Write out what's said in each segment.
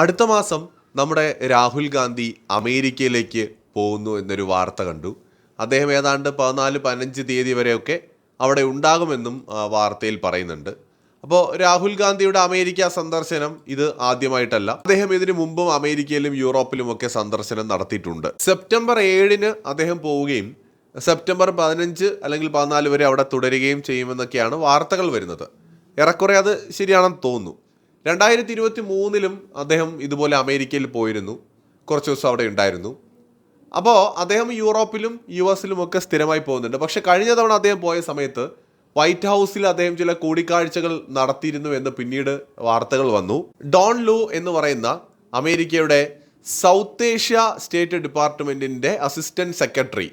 അടുത്ത മാസം നമ്മുടെ രാഹുൽ ഗാന്ധി അമേരിക്കയിലേക്ക് പോകുന്നു എന്നൊരു വാർത്ത കണ്ടു. അദ്ദേഹം ഏതാണ്ട് പതിനാല് പതിനഞ്ച് തീയതി വരെയൊക്കെ അവിടെ ഉണ്ടാകുമെന്നും വാർത്തയിൽ പറയുന്നുണ്ട്. അപ്പോൾ രാഹുൽ ഗാന്ധിയുടെ അമേരിക്ക സന്ദർശനം ഇത് ആദ്യമായിട്ടല്ല. അദ്ദേഹം ഇതിനു മുമ്പും അമേരിക്കയിലും യൂറോപ്പിലും ഒക്കെ സന്ദർശനം നടത്തിയിട്ടുണ്ട്. സെപ്റ്റംബർ ഏഴിന് അദ്ദേഹം പോവുകയും സെപ്റ്റംബർ പതിനഞ്ച് അല്ലെങ്കിൽ പതിനാല് വരെ അവിടെ തുടരുകയും ചെയ്യുമെന്നൊക്കെയാണ് വാർത്തകൾ വരുന്നത്. ഏറെക്കുറെ അത് ശരിയാണെന്ന് തോന്നുന്നു. രണ്ടായിരത്തി ഇരുപത്തി മൂന്നിലും അദ്ദേഹം ഇതുപോലെ അമേരിക്കയിൽ പോയിരുന്നു. കുറച്ച് ദിവസം അവിടെ ഉണ്ടായിരുന്നു. അപ്പോൾ അദ്ദേഹം യൂറോപ്പിലും യു എസിലും ഒക്കെ സ്ഥിരമായി പോകുന്നുണ്ട്. പക്ഷെ കഴിഞ്ഞ തവണ അദ്ദേഹം പോയ സമയത്ത് വൈറ്റ് ഹൗസിൽ അദ്ദേഹം ചില കൂടിക്കാഴ്ചകൾ നടത്തിയിരുന്നു എന്ന് പിന്നീട് വാർത്തകൾ വന്നു. ഡോൺ ലൂ എന്ന് പറയുന്ന അമേരിക്കയുടെ സൗത്ത് ഏഷ്യ സ്റ്റേറ്റ് ഡിപ്പാർട്ട്മെന്റിന്റെ അസിസ്റ്റന്റ് സെക്രട്ടറി.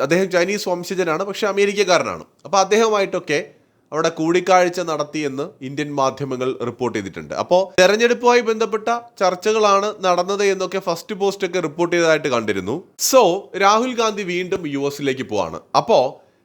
അദ്ദേഹം ചൈനീസ് വംശജനാണ് പക്ഷേ അമേരിക്കക്കാരനാണ്. അപ്പോൾ അദ്ദേഹവുമായിട്ടൊക്കെ അവിടെ കൂടിക്കാഴ്ച നടത്തിയെന്ന് ഇന്ത്യൻ മാധ്യമങ്ങൾ റിപ്പോർട്ട് ചെയ്തിട്ടുണ്ട്. അപ്പോൾ തെരഞ്ഞെടുപ്പുമായി ബന്ധപ്പെട്ട ചർച്ചകളാണ് നടന്നത് എന്നൊക്കെ ഫസ്റ്റ് പോസ്റ്റ് ഒക്കെ റിപ്പോർട്ട് ചെയ്തതായിട്ട് കണ്ടിരുന്നു. സോ രാഹുൽ ഗാന്ധി വീണ്ടും യു എസിലേക്ക് പോവാണ്. അപ്പോൾ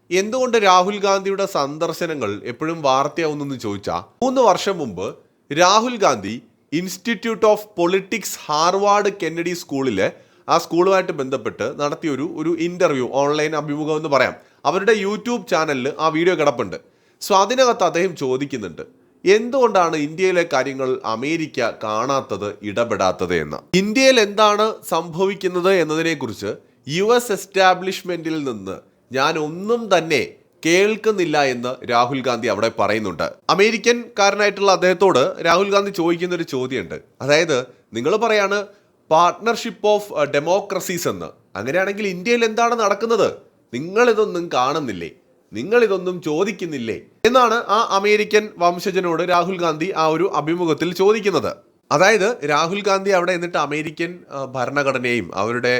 എന്തുകൊണ്ട് രാഹുൽ ഗാന്ധിയുടെ സന്ദർശനങ്ങൾ എപ്പോഴും വാർത്തയാവുന്നെന്ന് ചോദിച്ചാൽ മൂന്ന് വർഷം മുമ്പ് Rahul Gandhi institute of politics Harvard Kennedy സ്കൂളിലെ ആ സ്കൂളുമായിട്ട് ബന്ധപ്പെട്ട് നടത്തിയൊരു ഒരു ഇന്റർവ്യൂ ഓൺലൈൻ അഭിമുഖം എന്ന് പറയാം. അവരുടെ യൂട്യൂബ് ചാനലിൽ ആ വീഡിയോ കിടപ്പുണ്ട്. സോ അതിനകത്ത് അദ്ദേഹം ചോദിക്കുന്നുണ്ട് എന്തുകൊണ്ടാണ് ഇന്ത്യയിലെ കാര്യങ്ങൾ അമേരിക്ക കാണാത്തത് ഇടപെടാത്തത് എന്ന്? ഇന്ത്യയിൽ എന്താണ് സംഭവിക്കുന്നത് എന്നതിനെക്കുറിച്ച് യു എസ് എസ്റ്റാബ്ലിഷ്മെന്റിൽ നിന്ന് ഞാൻ ഒന്നും തന്നെ കേൾക്കുന്നില്ല എന്ന് രാഹുൽ ഗാന്ധി അവിടെ പറയുന്നുണ്ട്. അമേരിക്കൻ കാരനായിട്ടുള്ള അദ്ദേഹത്തോട് രാഹുൽ ഗാന്ധി ചോദിക്കുന്ന ഒരു ചോദ്യമുണ്ട്. അതായത് നിങ്ങൾ പറയാണ് പാർട്ട്ണർഷിപ്പ് ഓഫ് ഡെമോക്രസീസ് എന്ന്. അങ്ങനെയാണെങ്കിൽ ഇന്ത്യയിൽ എന്താണ് നടക്കുന്നത്? നിങ്ങളിതൊന്നും കാണുന്നില്ലേ? നിങ്ങൾ ഇതൊന്നും ചോദിക്കുന്നില്ലേ? എന്നാണ് ആ അമേരിക്കൻ വംശജനോട് രാഹുൽ ഗാന്ധി ആ ഒരു അഭിമുഖത്തിൽ ചോദിക്കുന്നത്. അതായത് രാഹുൽ ഗാന്ധി അവിടെ എന്നിട്ട് അമേരിക്കൻ ഭരണഘടനയെയും ഭരണഘടനയും അവരുടെ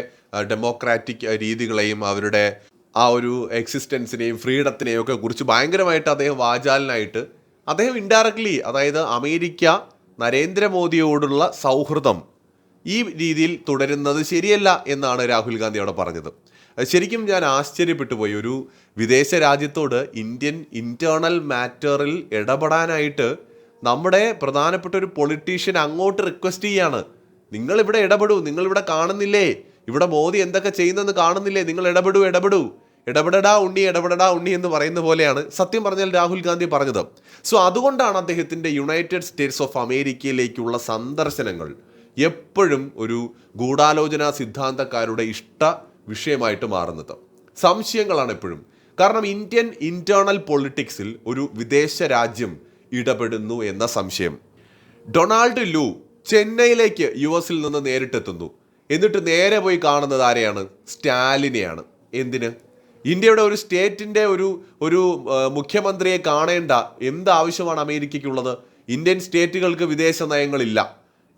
ഡെമോക്രാറ്റിക് രീതികളെയും അവരുടെ ആ ഒരു എക്സിസ്റ്റൻസിനെയും ഫ്രീഡത്തിനെയും ഒക്കെ കുറിച്ച് ഭയങ്കരമായിട്ട് അദ്ദേഹം വാചാലനായിട്ട് അദ്ദേഹം ഇൻഡയറക്ട്ലി അതായത് അമേരിക്ക നരേന്ദ്രമോദിയോടുള്ള സൗഹൃദം ഈ രീതിയിൽ തുടരുന്നത് ശരിയല്ല എന്നാണ് രാഹുൽ ഗാന്ധി അവിടെ പറഞ്ഞത്. ശരിക്കും ഞാൻ ആശ്ചര്യപ്പെട്ടു പോയി. ഒരു വിദേശ രാജ്യത്തോട് ഇന്ത്യൻ ഇന്റേർണൽ മാറ്ററിൽ ഇടപെടാനായിട്ട് നമ്മുടെ പ്രധാനപ്പെട്ട ഒരു പൊളിറ്റീഷ്യൻ അങ്ങോട്ട് റിക്വസ്റ്റ് ചെയ്യാണ്. നിങ്ങൾ ഇവിടെ ഇടപെടൂ നിങ്ങൾ ഇവിടെ കാണുന്നില്ലേ? ഇവിടെ മോദി എന്തൊക്കെ ചെയ്യുന്നെന്ന് കാണുന്നില്ലേ? നിങ്ങൾ ഇടപെടൂ ഇടപെടൂ. ഇടപെടടാ ഉണ്ണി ഇടപെടടാ ഉണ്ണി എന്ന് പറയുന്ന പോലെയാണ് സത്യം പറഞ്ഞാൽ രാഹുൽ ഗാന്ധി പറഞ്ഞത്. സോ അതുകൊണ്ടാണ് അദ്ദേഹത്തിന്റെ യുണൈറ്റഡ് സ്റ്റേറ്റ്സ് ഓഫ് അമേരിക്കയിലേക്കുള്ള സന്ദർശനങ്ങൾ എപ്പോഴും ഒരു ഗൂഢാലോചന സിദ്ധാന്തക്കാരുടെ ഇഷ്ട വിഷയമായിട്ട് മാറുന്നത്. സംശയങ്ങളാണ് എപ്പോഴും. കാരണം ഇന്ത്യൻ ഇന്റേണൽ പൊളിറ്റിക്സിൽ ഒരു വിദേശ രാജ്യം ഇടപെടുന്നു എന്ന സംശയം. ഡൊണാൾഡ് ലൂ ചെന്നൈയിലേക്ക് യു എസിൽ നിന്ന് നേരിട്ടെത്തുന്നു. എന്നിട്ട് നേരെ പോയി കാണുന്നത് ആരെയാണ്? സ്റ്റാലിനെയാണ്. എന്തിന്? ഇന്ത്യയുടെ ഒരു സ്റ്റേറ്റിന്റെ ഒരു ഒരു മുഖ്യമന്ത്രിയെ കാണേണ്ട എന്ത് ആവശ്യമാണ് അമേരിക്കയ്ക്കുള്ളത്? ഇന്ത്യൻ സ്റ്റേറ്റുകൾക്ക് വിദേശ നയങ്ങളില്ല.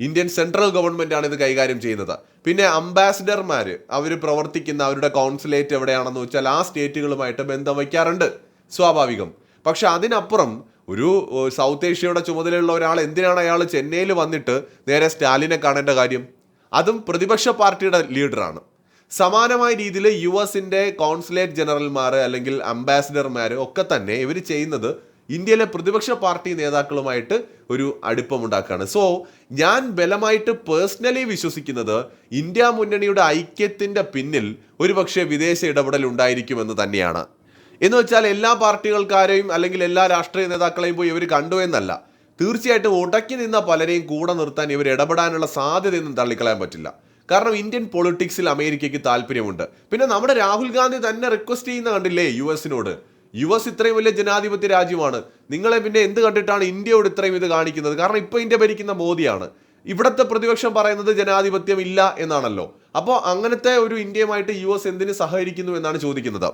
ഇന്ത്യൻ സെൻട്രൽ ഗവൺമെന്റ് ആണ് ഇത് കൈകാര്യം ചെയ്യുന്നത്. പിന്നെ അംബാസിഡർമാർ അവർ പ്രവർത്തിക്കുന്ന അവരുടെ കോൺസുലേറ്റ് എവിടെയാണെന്ന് വെച്ചാൽ ആ സ്റ്റേറ്റുകളുമായിട്ട് ബന്ധം വയ്ക്കാറുണ്ട് സ്വാഭാവികം. പക്ഷെ അതിനപ്പുറം ഒരു സൗത്ത് ഏഷ്യയുടെ ചുമതലയുള്ള ഒരാൾ എന്തിനാണ് അയാൾ ചെന്നൈയിൽ വന്നിട്ട് നേരെ സ്റ്റാലിനെ കാണേണ്ട കാര്യം? അതും പ്രതിപക്ഷ പാർട്ടിയുടെ ലീഡറാണ്. സമാനമായ രീതിയിൽ യു എസിന്റെ കോൺസുലേറ്റ് ജനറൽമാർ അല്ലെങ്കിൽ അംബാസിഡർമാർ ഒക്കെ തന്നെ ഇവർ ചെയ്യുന്നത് ഇന്ത്യയിലെ പ്രതിപക്ഷ പാർട്ടി നേതാക്കളുമായിട്ട് ഒരു അടുപ്പമുണ്ടാക്കുകയാണ്. സോ ഞാൻ ബലമായിട്ട് പേഴ്സണലി വിശ്വസിക്കുന്നത് ഇന്ത്യ മുന്നണിയുടെ ഐക്യത്തിന്റെ പിന്നിൽ ഒരുപക്ഷെ വിദേശ ഇടപെടൽ ഉണ്ടായിരിക്കുമെന്ന് തന്നെയാണ്. എന്ന് വെച്ചാൽ എല്ലാ പാർട്ടികൾക്കാരെയും അല്ലെങ്കിൽ എല്ലാ രാഷ്ട്രീയ നേതാക്കളെയും പോയി ഇവർ കണ്ടു എന്നല്ല. തീർച്ചയായിട്ടും ഉടക്കി നിന്ന പലരെയും കൂടെ നിർത്താൻ ഇവർ ഇടപെടാനുള്ള സാധ്യതയൊന്നും തള്ളിക്കളയാൻ പറ്റില്ല. കാരണം ഇന്ത്യൻ പൊളിറ്റിക്സിൽ അമേരിക്കയ്ക്ക് താല്പര്യമുണ്ട്. പിന്നെ നമ്മുടെ രാഹുൽ ഗാന്ധി തന്നെ റിക്വസ്റ്റ് ചെയ്യുന്ന കണ്ടില്ലേ യു എസിനോട്? യു എസ് ഇത്രയും വലിയ ജനാധിപത്യ രാജ്യമാണ്. നിങ്ങളെ പിന്നെ എന്ത് കണ്ടിട്ടാണ് ഇന്ത്യയോട് ഇത്രയും ഇത് കാണിക്കുന്നത്? കാരണം ഇപ്പൊ ഇന്ത്യ ഭരിക്കുന്ന മോദിയാണ്. ഇവിടുത്തെ പ്രതിപക്ഷം പറയുന്നത് ജനാധിപത്യം ഇല്ല എന്നാണല്ലോ. അപ്പോൾ അങ്ങനത്തെ ഒരു ഇന്ത്യയുമായിട്ട് യു എസ് എന്തിന് സഹകരിക്കുന്നു എന്നാണ് ചോദിക്കുന്നത്.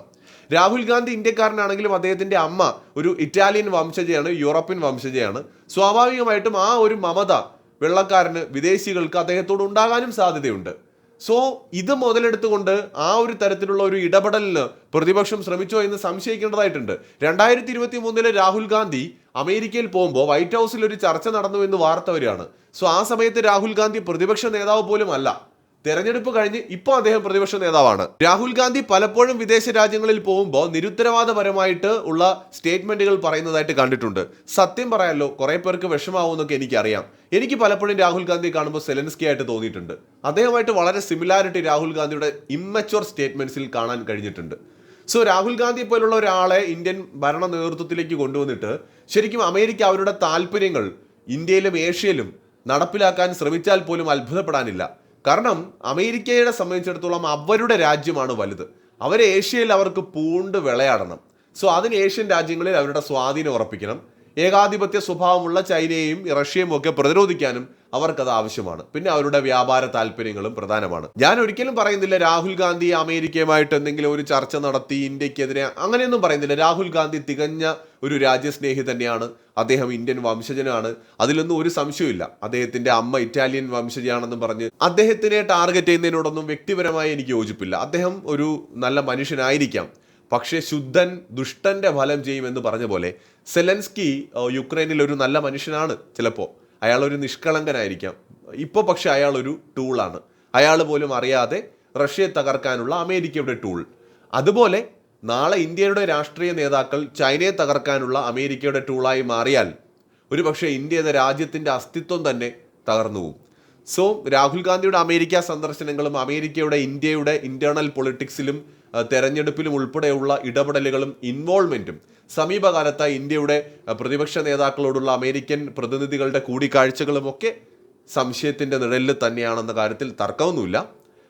രാഹുൽ ഗാന്ധി ഇന്ത്യക്കാരനാണെങ്കിലും അദ്ദേഹത്തിന്റെ അമ്മ ഒരു ഇറ്റാലിയൻ വംശജയാണ് യൂറോപ്യൻ വംശജയാണ്. സ്വാഭാവികമായിട്ടും ആ ഒരു മമത വെള്ളക്കാരന് വിദേശികൾക്ക് അദ്ദേഹത്തോട് ഉണ്ടാകാനും സാധ്യതയുണ്ട്. സോ ഇത് മുതലെടുത്തുകൊണ്ട് ആ ഒരു തരത്തിലുള്ള ഒരു ഇടപെടലിന് പ്രതിപക്ഷം ശ്രമിച്ചോ എന്ന് സംശയിക്കേണ്ടതായിട്ടുണ്ട്. രണ്ടായിരത്തി ഇരുപത്തി മൂന്നിലെ രാഹുൽ ഗാന്ധി അമേരിക്കയിൽ പോകുമ്പോൾ വൈറ്റ് ഹൗസിൽ ഒരു ചർച്ച നടന്നു എന്ന് വാർത്ത വരികയാണ്. സോ ആ സമയത്ത് രാഹുൽ ഗാന്ധി പ്രതിപക്ഷ നേതാവ് പോലും അല്ല. തെരഞ്ഞെടുപ്പ് കഴിഞ്ഞ് ഇപ്പോൾ അദ്ദേഹം പ്രതിപക്ഷ നേതാവാണ്. രാഹുൽ ഗാന്ധി പലപ്പോഴും വിദേശ രാജ്യങ്ങളിൽ പോകുമ്പോൾ നിരുത്തരവാദപരമായിട്ട് ഉള്ള സ്റ്റേറ്റ്മെന്റുകൾ പറയുന്നതായിട്ട് കണ്ടിട്ടുണ്ട്. സത്യം പറയാമല്ലോ കുറെ പേർക്ക് വിഷമാവുമെന്നൊക്കെ എനിക്കറിയാം. എനിക്ക് പലപ്പോഴും രാഹുൽ ഗാന്ധി കാണുമ്പോൾ സെലൻസ്കി ആയിട്ട് തോന്നിയിട്ടുണ്ട്. അദ്ദേഹമായിട്ട് വളരെ സിമിലാരിറ്റി രാഹുൽ ഗാന്ധിയുടെ ഇമ്മച്ചുവർ സ്റ്റേറ്റ്മെന്റ്സിൽ കാണാൻ കഴിഞ്ഞിട്ടുണ്ട്. സോ രാഹുൽ ഗാന്ധി പോലുള്ള ഒരാളെ ഇന്ത്യൻ ഭരണ നേതൃത്വത്തിലേക്ക് കൊണ്ടുവന്നിട്ട് ശരിക്കും അമേരിക്ക അവരുടെ താല്പര്യങ്ങൾ ഇന്ത്യയിലും ഏഷ്യയിലും നടപ്പിലാക്കാൻ ശ്രമിച്ചാൽ പോലും അത്ഭുതപ്പെടാനില്ല. കാരണം അമേരിക്കയെ സംബന്ധിച്ചിടത്തോളം അവരുടെ രാജ്യമാണ് വലുത്. അവർ ഏഷ്യയിൽ അവർക്ക് പൂണ്ട് വിളയാടണം. സോ അതിന് ഏഷ്യൻ രാജ്യങ്ങളിൽ അവരുടെ സ്വാധീനം ഉറപ്പിക്കണം. ഏകാധിപത്യ സ്വഭാവമുള്ള ചൈനയെയും റഷ്യയും ഒക്കെ പ്രതിരോധിക്കാനും അവർക്കത് ആവശ്യമാണ്. പിന്നെ അവരുടെ വ്യാപാര താല്പര്യങ്ങളും പ്രധാനമാണ്. ഞാൻ ഒരിക്കലും പറയുന്നില്ല രാഹുൽ ഗാന്ധി അമേരിക്കയുമായിട്ട് എന്തെങ്കിലും ഒരു ചർച്ച നടത്തി ഇന്ത്യക്കെതിരെ അങ്ങനെയൊന്നും പറയുന്നില്ല. രാഹുൽ ഗാന്ധി തികഞ്ഞ ഒരു രാജ്യസ്നേഹി തന്നെയാണ്. അദ്ദേഹം ഇന്ത്യൻ വംശജനാണ്. അതിലൊന്നും ഒരു സംശയമില്ല അദ്ദേഹത്തിന്റെ അമ്മ ഇറ്റാലിയൻ വംശജയാണെന്നും പറഞ്ഞ് അദ്ദേഹത്തിനെ ടാർഗറ്റ് ചെയ്യുന്നതിനോടൊന്നും വ്യക്തിപരമായി എനിക്ക് യോജിപ്പില്ല. അദ്ദേഹം ഒരു നല്ല മനുഷ്യനായിരിക്കാം. പക്ഷേ ശുദ്ധൻ ദുഷ്ടന്റെ ഫലം ചെയ്യുമെന്ന് പറഞ്ഞ പോലെ സെലൻസ്കി യുക്രൈനിൽ ഒരു നല്ല മനുഷ്യനാണ് ചിലപ്പോൾ അയാൾ ഒരു നിഷ്കളങ്കനായിരിക്കാം. ഇപ്പോൾ പക്ഷേ അയാളൊരു ടൂളാണ് അയാൾ പോലും അറിയാതെ റഷ്യയെ തകർക്കാനുള്ള അമേരിക്കയുടെ ടൂൾ അതുപോലെ നാളെ ഇന്ത്യയുടെ രാഷ്ട്രീയ നേതാക്കൾ ചൈനയെ തകർക്കാനുള്ള അമേരിക്കയുടെ ടൂളായി മാറിയാൽ ഒരു പക്ഷേ ഇന്ത്യ എന്ന രാജ്യത്തിന്റെ അസ്തിത്വം തന്നെ തകർന്നു പോകും സോ രാഹുൽ ഗാന്ധിയുടെ അമേരിക്ക സന്ദർശനങ്ങളും അമേരിക്കയുടെ ഇന്ത്യയുടെ ഇന്റേണൽ പൊളിറ്റിക്സിലും തെരഞ്ഞെടുപ്പിലും ഉൾപ്പെടെയുള്ള ഇടപെടലുകളും ഇൻവോൾവ്മെന്റും സമീപകാലത്തായി ഇന്ത്യയുടെ പ്രതിപക്ഷ നേതാക്കളോടുള്ള അമേരിക്കൻ പ്രതിനിധികളുടെ കൂടിക്കാഴ്ചകളുമൊക്കെ സംശയത്തിന്റെ നിഴലിൽ തന്നെയാണെന്ന കാര്യത്തിൽ തർക്കമൊന്നുമില്ല.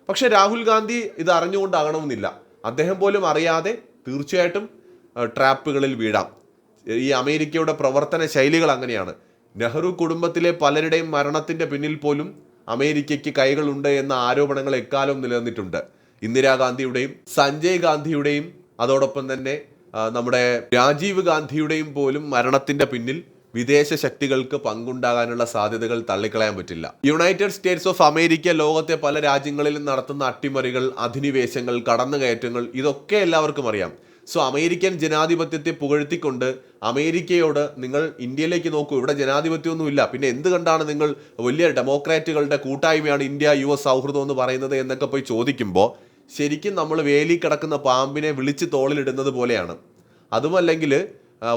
പക്ഷേ രാഹുൽ ഗാന്ധി ഇത് അറിഞ്ഞുകൊണ്ടാകണമെന്നില്ല. അദ്ദേഹം പോലും അറിയാതെ തീർച്ചയായിട്ടും ട്രാപ്പുകളിൽ വീഴാം. ഈ അമേരിക്കയുടെ പ്രവർത്തന ശൈലികൾ അങ്ങനെയാണ്. നെഹ്റു കുടുംബത്തിലെ പലരുടെയും മരണത്തിന്റെ പിന്നിൽ പോലും അമേരിക്കയ്ക്ക് കൈകളുണ്ട് എന്ന ആരോപണങ്ങൾ എക്കാലവും നിലനിന്നിട്ടുണ്ട്. ഇന്ദിരാഗാന്ധിയുടെയും സഞ്ജയ് ഗാന്ധിയുടെയും അതോടൊപ്പം തന്നെ നമ്മുടെ രാജീവ് ഗാന്ധിയുടെയും പോലും മരണത്തിന്റെ പിന്നിൽ വിദേശ ശക്തികൾക്ക് പങ്കുണ്ടാകാനുള്ള സാധ്യതകൾ തള്ളിക്കളയാൻ പറ്റില്ല. യുണൈറ്റഡ് സ്റ്റേറ്റ്സ് ഓഫ് അമേരിക്ക ലോകത്തെ പല രാജ്യങ്ങളിലും നടത്തുന്ന അട്ടിമറികൾ അധിനിവേശങ്ങൾ കടന്നുകയറ്റങ്ങൾ ഇതൊക്കെ എല്ലാവർക്കും അറിയാം. സോ അമേരിക്കൻ ജനാധിപത്യത്തെ പുകഴ്ത്തിക്കൊണ്ട് അമേരിക്കയോട് നിങ്ങൾ ഇന്ത്യയിലേക്ക് നോക്കൂ. ഇവിടെ ജനാധിപത്യമൊന്നുമില്ല. പിന്നെ എന്ത് കണ്ടാണ് നിങ്ങൾ വലിയ ഡെമോക്രാറ്റുകളുടെ കൂട്ടായ്മയാണ് ഇന്ത്യ യു എസ് സൗഹൃദം എന്ന് പറയുന്നത് എന്നൊക്കെ പോയി ചോദിക്കുമ്പോൾ ശരിക്കും നമ്മൾ വേലി കിടക്കുന്ന പാമ്പിനെ വിളിച്ച് തോളിലിടുന്നത് പോലെയാണ്. അതുമല്ലെങ്കിൽ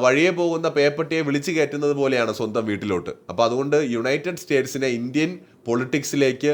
വഴിയെ പോകുന്ന പേപ്പട്ടിയെ വിളിച്ചു കയറ്റുന്നത് പോലെയാണ് സ്വന്തം വീട്ടിലോട്ട്. അപ്പോൾ അതുകൊണ്ട് യുണൈറ്റഡ് സ്റ്റേറ്റ്സിനെ ഇന്ത്യൻ പൊളിറ്റിക്സിലേക്ക്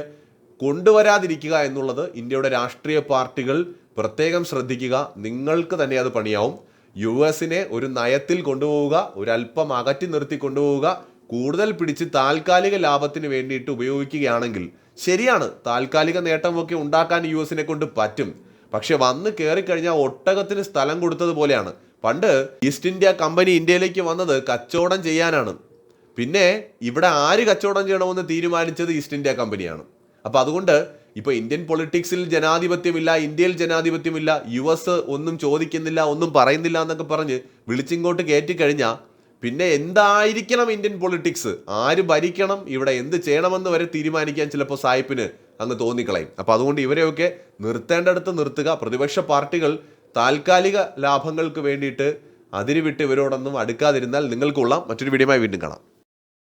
കൊണ്ടുവരാതിരിക്കുക എന്നുള്ളത് ഇന്ത്യയുടെ രാഷ്ട്രീയ പാർട്ടികൾ പ്രത്യേകം ശ്രദ്ധിക്കുക. നിങ്ങൾക്ക് തന്നെ അത് പണിയാവും. യു എസിനെ ഒരു നയത്തിൽ കൊണ്ടുപോവുക ഒരല്പം അകറ്റി നിർത്തി കൊണ്ടുപോവുക കൂടുതൽ പിടിച്ച് താൽക്കാലിക ലാഭത്തിന് വേണ്ടിയിട്ട് ഉപയോഗിക്കുകയാണെങ്കിൽ ശരിയാണ്. താൽക്കാലിക നേട്ടമൊക്കെ ഉണ്ടാക്കാൻ യു എസിനെ കൊണ്ട് പറ്റും. പക്ഷെ വന്ന് കയറിക്കഴിഞ്ഞാൽ ഒട്ടകത്തിന് സ്ഥലം കൊടുത്തതുപോലെയാണ് പണ്ട് ഈസ്റ്റ് ഇന്ത്യ കമ്പനി ഇന്ത്യയിലേക്ക് വന്നത് കച്ചവടം ചെയ്യാനാണ്. പിന്നെ ഇവിടെ ആര് കച്ചവടം ചെയ്യണമെന്ന് തീരുമാനിച്ചത് ഈസ്റ്റ് ഇന്ത്യ കമ്പനിയാണ്. അപ്പൊ അതുകൊണ്ട് ഇപ്പൊ ഇന്ത്യൻ പൊളിറ്റിക്സിൽ ജനാധിപത്യമില്ല ഇന്ത്യയിൽ ജനാധിപത്യമില്ല യു എസ് ഒന്നും ചോദിക്കുന്നില്ല ഒന്നും പറയുന്നില്ല എന്നൊക്കെ പറഞ്ഞ് വിളിച്ചിങ്ങോട്ട് കയറ്റി കഴിഞ്ഞാൽ പിന്നെ എന്തായിരിക്കണം ഇന്ത്യൻ പൊളിറ്റിക്സ്? ആര് ഭരിക്കണം? ഇവിടെ എന്ത് ചെയ്യണമെന്ന് വരെ തീരുമാനിക്കാൻ ചിലപ്പോൾ സായിപ്പിന് അങ്ങ് തോന്നിക്കളയും. അപ്പോൾ അതുകൊണ്ട് ഇവരെയൊക്കെ നിർത്തേണ്ടടുത്ത് നിർത്തുക. പ്രതിപക്ഷ പാർട്ടികൾ താൽക്കാലിക ലാഭങ്ങൾക്ക് വേണ്ടിയിട്ട് അതിരുവിട്ട് ഇവരോടൊന്നും അടുക്കാതിരുന്നാൽ നിങ്ങൾക്കുള്ള മറ്റൊരു വീഡിയോമായി വീണ്ടും കാണാം.